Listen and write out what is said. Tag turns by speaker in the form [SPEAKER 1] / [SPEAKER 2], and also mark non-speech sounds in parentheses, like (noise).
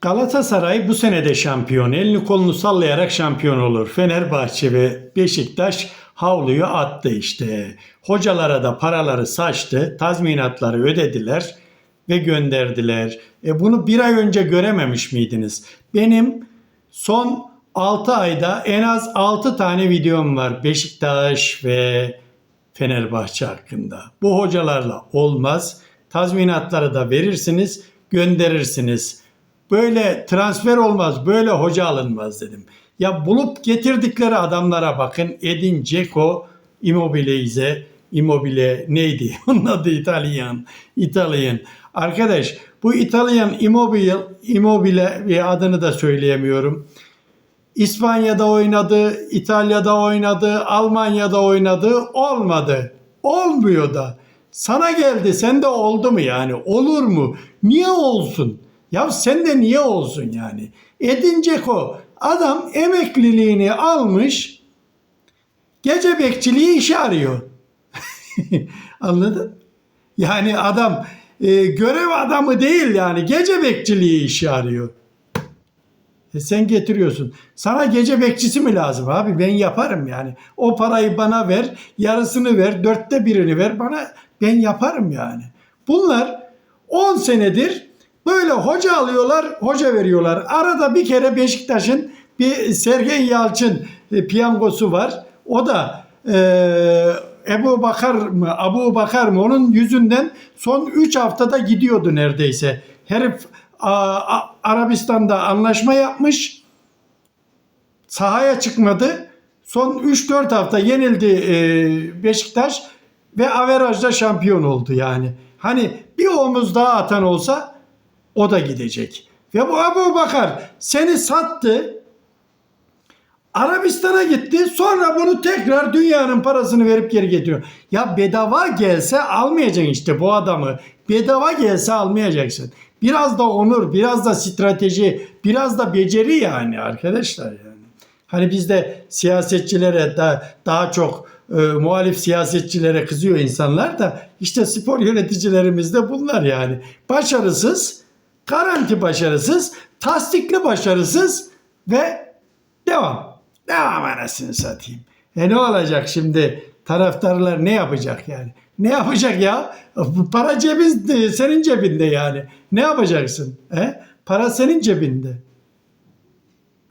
[SPEAKER 1] Galatasaray bu sene de şampiyon. Elini kolunu sallayarak şampiyon olur. Fenerbahçe ve Beşiktaş havluyu attı işte. Hocalara da paraları saçtı. Tazminatları ödediler ve gönderdiler. E bunu bir ay önce görememiş miydiniz? Benim son 6 ayda en az 6 tane videom var Beşiktaş ve Fenerbahçe hakkında. Bu hocalarla olmaz. Tazminatları da verirsiniz, gönderirsiniz. Böyle transfer olmaz, böyle hoca alınmaz dedim. Ya bulup getirdikleri adamlara bakın. Edin Dzeko, Immobile'yize, Immobile neydi? (laughs) Onun adı İtalyan. İtalyan. Arkadaş bu İtalyan Immobile, Immobile ve adını da söyleyemiyorum. İspanya'da oynadı, İtalya'da oynadı, Almanya'da oynadı. Olmadı. Olmuyor da. Sana geldi, sende oldu mu yani? Olur mu? Niye olsun? Ya sende niye olsun yani? Edin Dzeko adam emekliliğini almış, gece bekçiliği işe arıyor. (laughs) Anladın? Yani adam e, görev adamı değil yani gece bekçiliği işi arıyor. E sen getiriyorsun. Sana gece bekçisi mi lazım abi? Ben yaparım yani. O parayı bana ver, yarısını ver, dörtte birini ver bana. Ben yaparım yani. Bunlar 10 senedir böyle hoca alıyorlar, hoca veriyorlar. Arada bir kere Beşiktaş'ın bir Sergen Yalçın e, piyangosu var. O da e, Ebu Bakar mı, Abu Bakar mı onun yüzünden son 3 haftada gidiyordu neredeyse. Herif a, a, Arabistan'da anlaşma yapmış. Sahaya çıkmadı. Son 3-4 hafta yenildi e, Beşiktaş ve averajda şampiyon oldu yani. Hani bir omuz daha atan olsa o da gidecek. Ve bu Abu Bakar seni sattı. Arabistan'a gitti. Sonra bunu tekrar dünyanın parasını verip geri getiriyor. Ya bedava gelse almayacaksın işte bu adamı. Bedava gelse almayacaksın. Biraz da onur, biraz da strateji, biraz da beceri yani arkadaşlar yani. Hani bizde siyasetçilere da daha çok e, muhalif siyasetçilere kızıyor insanlar da işte spor yöneticilerimiz de bunlar yani. Başarısız, garanti başarısız, tasdikli başarısız ve devam. Devam anasını satayım. E ne olacak şimdi? Taraftarlar ne yapacak yani? Ne yapacak ya? Para cebinde, senin cebinde yani. Ne yapacaksın? He? Para senin cebinde.